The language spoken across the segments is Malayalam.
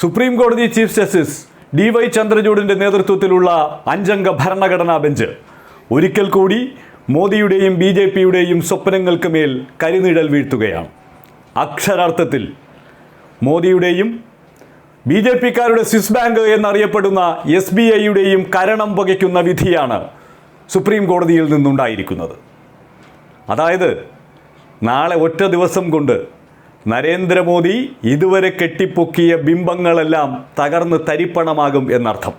സുപ്രീം കോടതി ചീഫ് ജസ്റ്റിസ് ഡി വൈ ചന്ദ്രചൂഡിന്റെ നേതൃത്വത്തിലുള്ള അഞ്ചംഗ ഭരണഘടനാ ബെഞ്ച്. ഒരിക്കൽ കൂടി മോദിയുടെയും ബി ജെ പിയുടെയും സ്വപ്നങ്ങൾക്ക് മേൽ കരിനിഴൽ വീഴ്ത്തുകയാണ്. അക്ഷരാർത്ഥത്തിൽ മോദിയുടെയും ബി ജെ പിക്കാരുടെ സ്വിസ് ബാങ്ക് എന്നറിയപ്പെടുന്ന എസ് ബി ഐയുടെയും കരണം പുകയ്ക്കുന്ന വിധിയാണ് സുപ്രീം കോടതിയിൽ നിന്നുണ്ടായിരിക്കുന്നത്. അതായത് നാളെ ഒറ്റ ദിവസം കൊണ്ട് നരേന്ദ്രമോദി ഇതുവരെ കെട്ടിപ്പൊക്കിയ ബിംബങ്ങളെല്ലാം തകർന്ന് തരിപ്പണമാകും എന്നർത്ഥം.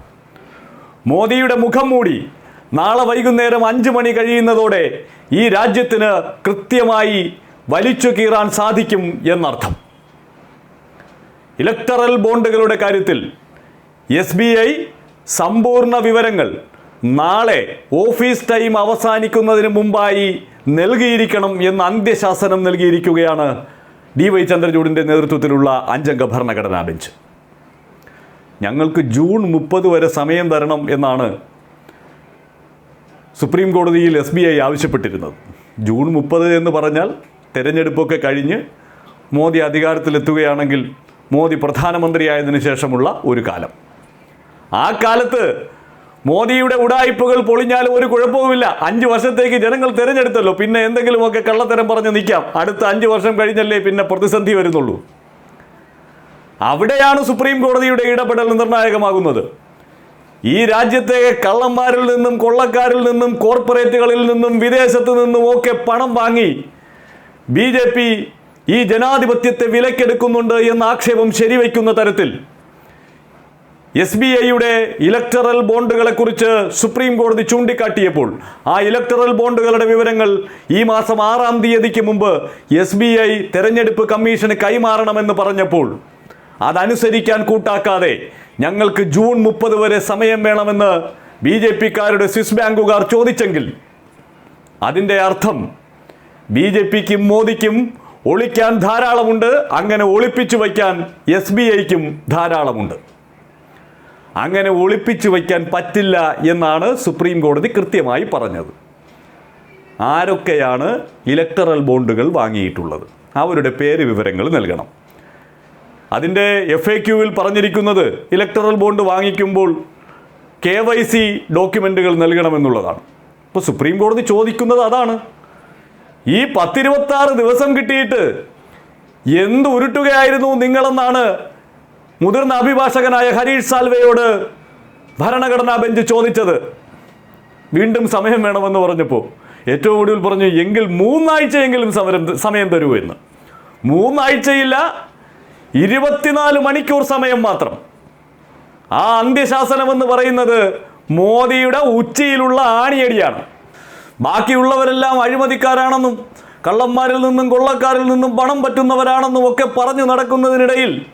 മോദിയുടെ മുഖം മൂടി നാളെ വൈകുന്നേരം അഞ്ച് മണി കഴിയുന്നതോടെ ഈ രാജ്യത്തിന് കൃത്യമായി വലിച്ചു കീറാൻ സാധിക്കും എന്നർത്ഥം. ഇലക്ടറൽ ബോണ്ടുകളുടെ കാര്യത്തിൽ എസ് ബി ഐ സമ്പൂർണ വിവരങ്ങൾ നാളെ ഓഫീസ് ടൈം അവസാനിക്കുന്നതിന് മുമ്പായി നൽകിയിരിക്കണം എന്ന് അന്ത്യശാസനം നൽകിയിരിക്കുകയാണ് ഡി വൈ ചന്ദ്രചൂഡിന്റെ നേതൃത്വത്തിലുള്ള അഞ്ചംഗ ഭരണഘടനാ ബെഞ്ച്. ഞങ്ങൾക്ക് ജൂൺ മുപ്പത് വരെ സമയം തരണം എന്നാണ് സുപ്രീം കോടതിയിൽ എസ് ബി ഐ ആവശ്യപ്പെട്ടിരുന്നത്. ജൂൺ മുപ്പത് എന്ന് പറഞ്ഞാൽ തെരഞ്ഞെടുപ്പൊക്കെ കഴിഞ്ഞ് മോദി അധികാരത്തിലെത്തുകയാണെങ്കിൽ മോദി പ്രധാനമന്ത്രിയായതിനു ശേഷമുള്ള ഒരു കാലം. ആ കാലത്ത് മോദിയുടെ ഉടായ്പകൾ പൊളിഞ്ഞാലും ഒരു കുഴപ്പവുമില്ല. അഞ്ചു വർഷത്തേക്ക് ജനങ്ങൾ തിരഞ്ഞെടുത്തല്ലോ. പിന്നെ എന്തെങ്കിലുമൊക്കെ കള്ളത്തരം പറഞ്ഞ് നിൽക്കാം അടുത്ത അഞ്ച് വർഷം കഴിഞ്ഞല്ലേ പിന്നെ പ്രതിസന്ധി വരുന്നുള്ളൂ. അവിടെയാണ് സുപ്രീം കോടതിയുടെ ഇടപെടൽ നിർണായകമാകുന്നത്. ഈ രാജ്യത്തെ കള്ളന്മാരിൽ നിന്നും കൊള്ളക്കാരിൽ നിന്നും കോർപ്പറേറ്റുകളിൽ നിന്നും വിദേശത്ത് നിന്നും ഒക്കെ പണം വാങ്ങി ബി ഈ ജനാധിപത്യത്തെ വിലക്കെടുക്കുന്നുണ്ട് എന്ന ആക്ഷേപം ശരിവയ്ക്കുന്ന തരത്തിൽ എസ് ബി ഐയുടെ ഇലക്ടറൽ ബോണ്ടുകളെ കുറിച്ച് സുപ്രീം കോടതി ചൂണ്ടിക്കാട്ടിയപ്പോൾ ആ ഇലക്ടറൽ ബോണ്ടുകളുടെ വിവരങ്ങൾ ഈ മാസം ആറാം തീയതിക്ക് മുമ്പ് എസ് ബി ഐ തെരഞ്ഞെടുപ്പ് കമ്മീഷന് കൈമാറണമെന്ന് പറഞ്ഞപ്പോൾ അതനുസരിക്കാൻ കൂട്ടാക്കാതെ ഞങ്ങൾക്ക് ജൂൺ മുപ്പത് വരെ സമയം വേണമെന്ന് ബി ജെ പിക്കാരുടെ സ്വിസ് ബാങ്കുകാർ ചോദിച്ചെങ്കിൽ അതിന്റെ അർത്ഥം ബി ജെ പിക്കും മോദിക്കും ഒളിക്കാൻ ധാരാളമുണ്ട് അങ്ങനെ ഒളിപ്പിച്ചു വയ്ക്കാൻ എസ് ബി ഐക്കും ധാരാളമുണ്ട്. അങ്ങനെ ഒളിപ്പിച്ചു വയ്ക്കാൻ പറ്റില്ല എന്നാണ് സുപ്രീം കോടതി കൃത്യമായി പറഞ്ഞത്. ആരൊക്കെയാണ് ഇലക്ടറൽ ബോണ്ടുകൾ വാങ്ങിയിട്ടുള്ളത്? അവരുടെ പേര് വിവരങ്ങൾ നൽകണം. അതിന്റെ എഫ് എ ക്യൂവിൽ പറഞ്ഞിരിക്കുന്നത് ഇലക്ടറൽ ബോണ്ട് വാങ്ങിക്കുമ്പോൾ കെ വൈ സി ഡോക്യുമെന്റുകൾ നൽകണമെന്നുള്ളതാണ്. ഇപ്പോൾ സുപ്രീം കോടതി ചോദിക്കുന്നത് അതാണ്. ഈ പത്തിരുപത്താറ് ദിവസം കിട്ടിയിട്ട് എന്ത് ഉരുട്ടുകയായിരുന്നു നിങ്ങളെന്നാണ് മുതിർന്ന അഭിഭാഷകനായ ഹരീഷ് സാൽവയോട് ഭരണഘടനാ ബെഞ്ച് ചോദിച്ചത്. വീണ്ടും സമയം വേണമെന്ന് പറഞ്ഞപ്പോൾ ഏറ്റവും ഒടുവിൽ പറഞ്ഞു എങ്കിൽ മൂന്നാഴ്ചയെങ്കിലും സമരം സമയം തരൂ എന്ന്. മൂന്നാഴ്ചയില്ല ഇരുപത്തിനാല് മണിക്കൂർ സമയം മാത്രം. ആ അന്ത്യശാസനം എന്ന് പറയുന്നത് മോദിയുടെ ഉച്ചയിലുള്ള ആണിയടിയാണ്. ബാക്കിയുള്ളവരെല്ലാം അഴിമതിക്കാരാണെന്നും കള്ളന്മാരിൽ നിന്നും കൊള്ളക്കാരിൽ നിന്നും പണം പറ്റുന്നവരാണെന്നും ഒക്കെ പറഞ്ഞു നടക്കുന്നതിനിടയിൽ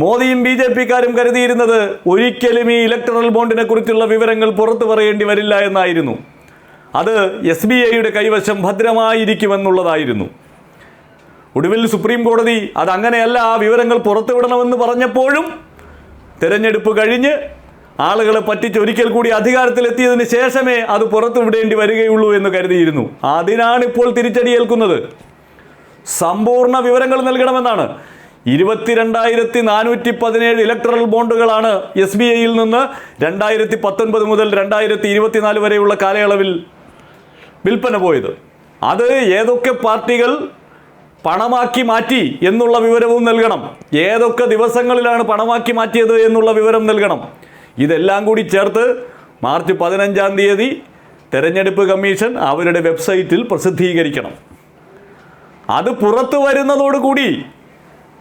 മോദിയും ബി ജെ പിക്കാരും കരുതിയിരുന്നത് ഒരിക്കലും ഈ ഇലക്ടറൽ ബോണ്ടിനെ കുറിച്ചുള്ള വിവരങ്ങൾ പുറത്തു പറയേണ്ടി വരില്ല എന്നായിരുന്നു. അത് എസ് ബി ഐയുടെ കൈവശം ഭദ്രമായിരിക്കുമെന്നുള്ളതായിരുന്നു. ഒടുവിൽ സുപ്രീം കോടതി അതങ്ങനെയല്ല ആ വിവരങ്ങൾ പുറത്തുവിടണമെന്ന് പറഞ്ഞപ്പോഴും തിരഞ്ഞെടുപ്പ് കഴിഞ്ഞ് ആളുകളെ പറ്റിച്ച് ഒരിക്കൽ കൂടി അധികാരത്തിലെത്തിയതിന് ശേഷമേ അത് പുറത്തുവിടേണ്ടി വരികയുള്ളൂ എന്ന് കരുതിയിരുന്നു. അതിനാണ് ഇപ്പോൾ തിരിച്ചടിയേൽക്കുന്നത്. സമ്പൂർണ വിവരങ്ങൾ നൽകണമെന്നാണ് ഇരുപത്തിരണ്ടായിരത്തി നാനൂറ്റി പതിനേഴ് ഇലക്ട്രൽ ബോണ്ടുകളാണ് എസ് ബി ഐയിൽ നിന്ന് രണ്ടായിരത്തി പത്തൊൻപത് മുതൽ രണ്ടായിരത്തി ഇരുപത്തിനാല് വരെയുള്ള കാലയളവിൽ വിൽപ്പന പോയത്. അത് ഏതൊക്കെ പാർട്ടികൾ പണമാക്കി മാറ്റി എന്നുള്ള വിവരവും നൽകണം. ഏതൊക്കെ ദിവസങ്ങളിലാണ് പണമാക്കി മാറ്റിയത് എന്നുള്ള വിവരം നൽകണം. ഇതെല്ലാം കൂടി ചേർത്ത് മാർച്ച് പതിനഞ്ചാം തീയതി തെരഞ്ഞെടുപ്പ് കമ്മീഷൻ അവരുടെ വെബ്സൈറ്റിൽ പ്രസിദ്ധീകരിക്കണം. അത് പുറത്തു വരുന്നതോടുകൂടി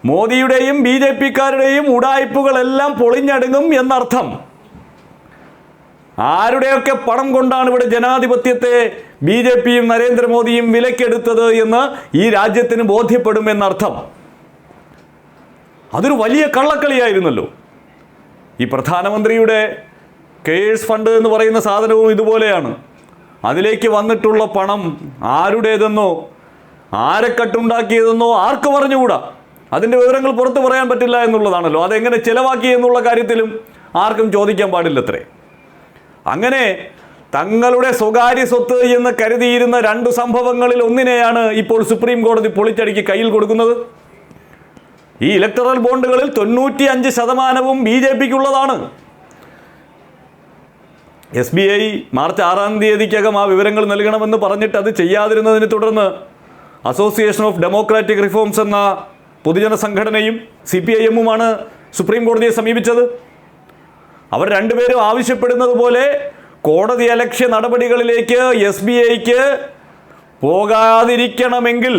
മോദിയുടെയും ബി ജെ പിക്കാരുടെയും ഉടായ്പകളെല്ലാം പൊളിഞ്ഞടുങ്ങും എന്നർത്ഥം. ആരുടെയൊക്കെ പണം കൊണ്ടാണ് ഇവിടെ ജനാധിപത്യത്തെ ബി ജെ പിയും നരേന്ദ്രമോദിയും വിലക്കെടുത്തത് എന്ന് ഈ രാജ്യത്തിന് ബോധ്യപ്പെടും എന്നർത്ഥം അതൊരു വലിയ കള്ളക്കളിയായിരുന്നല്ലോ. ഈ പ്രധാനമന്ത്രിയുടെ കെയേഴ്സ് ഫണ്ട് എന്ന് പറയുന്ന സാധനവും ഇതുപോലെയാണ്. അതിലേക്ക് വന്നിട്ടുള്ള പണം ആരുടേതെന്നോ ആരെ കട്ടുണ്ടാക്കിയതെന്നോ ആർക്ക് അതിന്റെ വിവരങ്ങൾ പുറത്തു പറയാൻ പറ്റില്ല എന്നുള്ളതാണല്ലോ. അതെങ്ങനെ ചിലവാക്കി എന്നുള്ള കാര്യത്തിലും ആർക്കും ചോദിക്കാൻ പാടില്ലത്രേ. അങ്ങനെ തങ്ങളുടെ സ്വകാര്യ സ്വത്ത് എന്ന് കരുതിയിരുന്ന രണ്ട് സംഭവങ്ങളിൽ ഒന്നിനെയാണ് ഇപ്പോൾ സുപ്രീം കോടതി പൊളിച്ചടിക്ക് കയ്യിൽ കൊടുക്കുന്നത്. ഈ ഇലക്ടറൽ ബോണ്ടുകളിൽ തൊണ്ണൂറ്റി അഞ്ച് ശതമാനവും ബി ജെ പിക്കുള്ളതാണ്. എസ് ബി ഐ മാർച്ച് ആറാം തീയതിക്കകം ആ വിവരങ്ങൾ നൽകണമെന്ന് പറഞ്ഞിട്ട് അത് ചെയ്യാതിരുന്നതിനെ തുടർന്ന് അസോസിയേഷൻ ഓഫ് ഡെമോക്രാറ്റിക് റിഫോംസ് എന്ന പൊതുജന സംഘടനയും സി പി ഐ എമ്മുമാണ് സുപ്രീം കോടതിയെ സമീപിച്ചത്. അവർ രണ്ടുപേരും ആവശ്യപ്പെടുന്നത് പോലെ കോടതി അലക്ഷ്യ നടപടികളിലേക്ക് എസ് ബി ഐക്ക് പോകാതിരിക്കണമെങ്കിൽ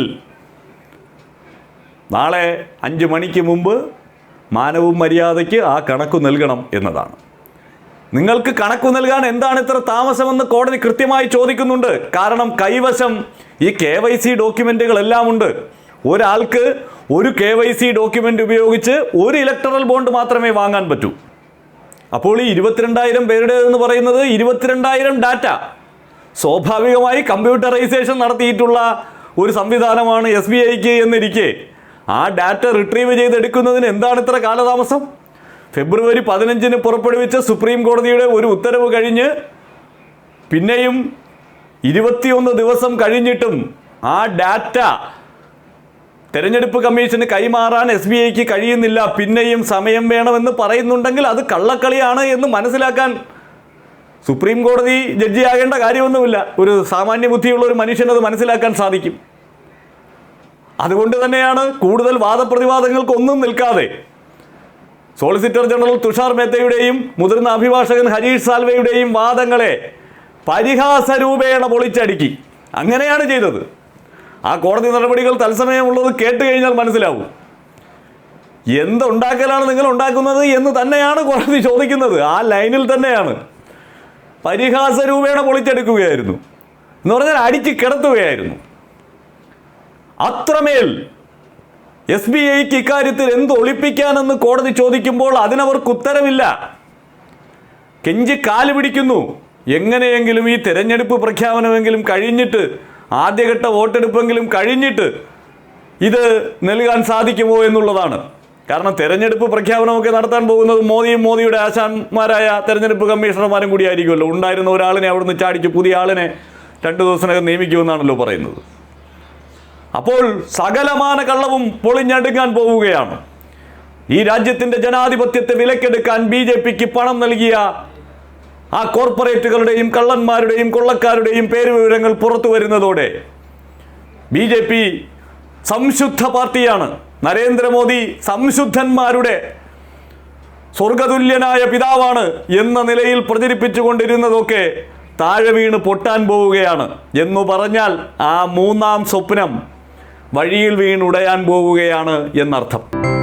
നാളെ അഞ്ച് മണിക്ക് മുമ്പ് മാനവും മര്യാദയ്ക്ക് ആ കണക്ക് നൽകണം എന്നതാണ്. നിങ്ങൾക്ക് കണക്ക് നൽകാൻ എന്താണ് ഇത്ര താമസമെന്ന് കോടതി കൃത്യമായി ചോദിക്കുന്നുണ്ട്. കാരണം കൈവശം ഈ കെ വൈ സി ഡോക്യുമെന്റുകളെല്ലാം ഉണ്ട്. ഒരാൾക്ക് ഒരു കെ വൈ സി ഡോക്യുമെന്റ് ഉപയോഗിച്ച് ഒരു ഇലക്ടറൽ ബോണ്ട് മാത്രമേ വാങ്ങാൻ പറ്റൂ. അപ്പോൾ ഈ ഇരുപത്തിരണ്ടായിരം പേരുടെ എന്ന് പറയുന്നത് ഇരുപത്തിരണ്ടായിരം ഡാറ്റ. സ്വാഭാവികമായി കമ്പ്യൂട്ടറൈസേഷൻ നടത്തിയിട്ടുള്ള ഒരു സംവിധാനമാണ് എസ് ബി ഐക്ക് എന്നിരിക്കെ. ആ ഡാറ്റ റിട്രീവ് ചെയ്തെടുക്കുന്നതിന് എന്താണ് ഇത്ര കാലതാമസം? ഫെബ്രുവരി പതിനഞ്ചിന് പുറപ്പെടുവിച്ച സുപ്രീം കോടതിയുടെ ഒരു ഉത്തരവ് കഴിഞ്ഞ് പിന്നെയും ഇരുപത്തിയൊന്ന് ദിവസം കഴിഞ്ഞിട്ടും ആ ഡാറ്റ തെരഞ്ഞെടുപ്പ് കമ്മീഷന് കൈമാറാൻ എസ് ബി ഐക്ക് കഴിയുന്നില്ല. പിന്നെയും സമയം വേണമെന്ന് പറയുന്നുണ്ടെങ്കിൽ അത് കള്ളക്കളിയാണ് എന്ന് മനസ്സിലാക്കാൻ സുപ്രീം കോടതി ജഡ്ജിയാകേണ്ട കാര്യമൊന്നുമില്ല. ഒരു സാമാന്യ ബുദ്ധിയുള്ള ഒരു മനുഷ്യനത് മനസ്സിലാക്കാൻ സാധിക്കും. അതുകൊണ്ട് തന്നെയാണ് കൂടുതൽ വാദപ്രതിവാദങ്ങൾക്കൊന്നും നിൽക്കാതെ സോളിസിറ്റർ ജനറൽ തുഷാർ മേത്തയുടെയും മുതിർന്ന അഭിഭാഷകൻ ഹരീഷ് സാൽവയുടെയും വാദങ്ങളെ പരിഹാസരൂപേണ പൊളിച്ചടുക്കി. അങ്ങനെയാണ് ചെയ്തത്. ആ കോടതി നടപടികൾ തത്സമയമുള്ളത് കേട്ട് കഴിഞ്ഞാൽ മനസ്സിലാവും. എന്തുണ്ടാക്കലാണ് നിങ്ങൾ ഉണ്ടാക്കുന്നത് എന്ന് തന്നെയാണ് കോടതി ചോദിക്കുന്നത്. ആ ലൈനിൽ തന്നെയാണ്. പരിഹാസ രൂപേണ പൊളിച്ചെടുക്കുകയായിരുന്നു. എന്ന് പറഞ്ഞാൽ അടിച്ച് കിടത്തുകയായിരുന്നു. അത്രമേൽ എസ് ബി ഐക്ക് ഇക്കാര്യത്തിൽ എന്ത് ഒളിപ്പിക്കാനെന്ന് കോടതി ചോദിക്കുമ്പോൾ അതിനവർക്ക് ഉത്തരവില്ല കെഞ്ചി കാൽ പിടിക്കുന്നു. എങ്ങനെയെങ്കിലും ഈ തെരഞ്ഞെടുപ്പ് പ്രഖ്യാപനമെങ്കിലും കഴിഞ്ഞിട്ട് ആദ്യഘട്ട വോട്ടെടുപ്പെങ്കിലും കഴിഞ്ഞിട്ട് ഇത് നൽകാൻ സാധിക്കുമോ എന്നുള്ളതാണ്. കാരണം തെരഞ്ഞെടുപ്പ് പ്രഖ്യാപനമൊക്കെ നടത്താൻ പോകുന്നത് മോദിയും മോദിയുടെ ആശാന്മാരായ തെരഞ്ഞെടുപ്പ് കമ്മീഷണർമാരും കൂടിയായിരിക്കുമല്ലോ. ഉണ്ടായിരുന്ന ഒരാളിനെ അവിടുന്ന് ചാടിച്ച് പുതിയ ആളിനെ രണ്ട് ദിവസത്തിനകം നിയമിക്കുമെന്നാണല്ലോ പറയുന്നത്. അപ്പോൾ സകലമാന കള്ളവും പൊളിഞ്ഞടുങ്ങാൻ പോവുകയാണ്. ഈ രാജ്യത്തിന്റെ ജനാധിപത്യത്തെ വിലക്കെടുക്കാൻ ബി പണം നൽകിയ ആ കോർപ്പറേറ്റുകളുടെയും കള്ളന്മാരുടെയും കൊള്ളക്കാരുടെയും പേര് വിവരങ്ങൾ പുറത്തു വരുന്നതോടെ ബി ജെ പി സംശുദ്ധ പാർട്ടിയാണ്. നരേന്ദ്രമോദി സംശുദ്ധന്മാരുടെ സ്വർഗതുല്യനായ പിതാവാണ് എന്ന നിലയിൽ പ്രചരിപ്പിച്ചുകൊണ്ടിരുന്നതൊക്കെ താഴെ വീണ് പൊട്ടാൻ പോവുകയാണ്. എന്നു പറഞ്ഞാൽ ആ മൂന്നാം സ്വപ്നം വഴിയിൽ വീണുടയാൻ പോവുകയാണ് എന്നർത്ഥം.